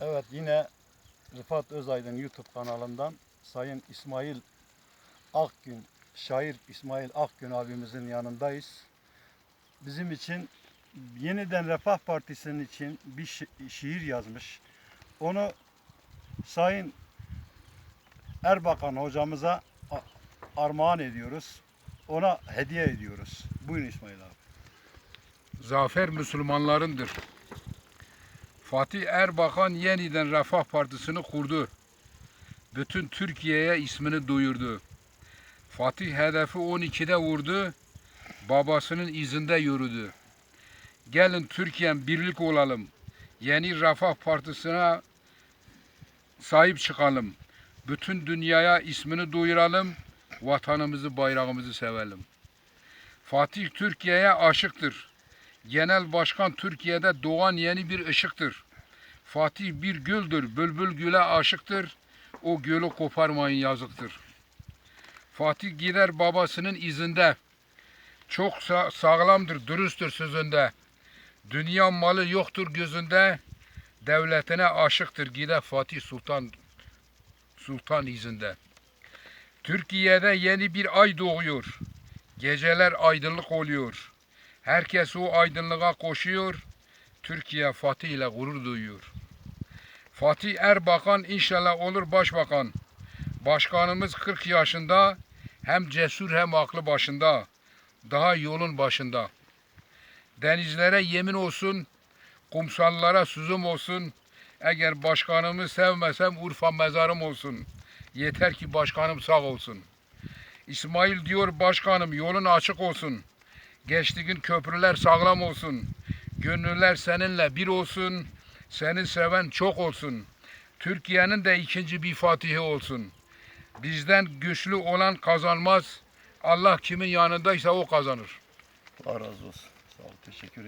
Evet yine Rıfat Özaydın YouTube kanalından Sayın İsmail Akgün, şair İsmail Akgün abimizin yanındayız. Bizim için yeniden Refah Partisi'nin için bir şi- şiir yazmış. Onu Sayın Erbakan hocamıza armağan ediyoruz. Ona hediye ediyoruz. Buyurun İsmail abi. Zafer Müslümanlarındır. Fatih Erbakan yeniden Refah Partisi'ni kurdu. Bütün Türkiye'ye ismini duyurdu. Fatih hedefi 12'de vurdu. Babasının izinde yürüdü. Gelin Türkiye'm birlik olalım. Yeni Refah Partisi'ne sahip çıkalım. Bütün dünyaya ismini duyuralım. Vatanımızı, bayrağımızı sevelim. Fatih Türkiye'ye aşıktır. Genel Başkan Türkiye'de doğan yeni bir ışıktır. Fatih bir güldür, bülbül güle aşıktır. O gölü koparmayın yazıktır. Fatih gider babasının izinde. Çok sa- sağlamdır, dürüsttür sözünde. Dünya malı yoktur gözünde. Devletine aşıktır gider Fatih Sultan Sultan izinde. Türkiye'de yeni bir ay doğuyor. Geceler aydınlık oluyor. Herkes o aydınlığa koşuyor. Türkiye Fatih ile gurur duyuyor. Fatih Erbakan inşallah olur başbakan. Başkanımız 40 yaşında. Hem cesur hem aklı başında. Daha yolun başında. Denizlere yemin olsun. Kumsallara suzum olsun. Eğer başkanımı sevmesem Urfa mezarım olsun. Yeter ki başkanım sağ olsun. İsmail diyor başkanım yolun açık olsun. Geçtiğin köprüler sağlam olsun. Gönüller seninle bir olsun. Seni seven çok olsun. Türkiye'nin de ikinci bir fatihi olsun. Bizden güçlü olan kazanmaz. Allah kimin yanındaysa o kazanır. Allah razı olsun. Sağ ol. Teşekkür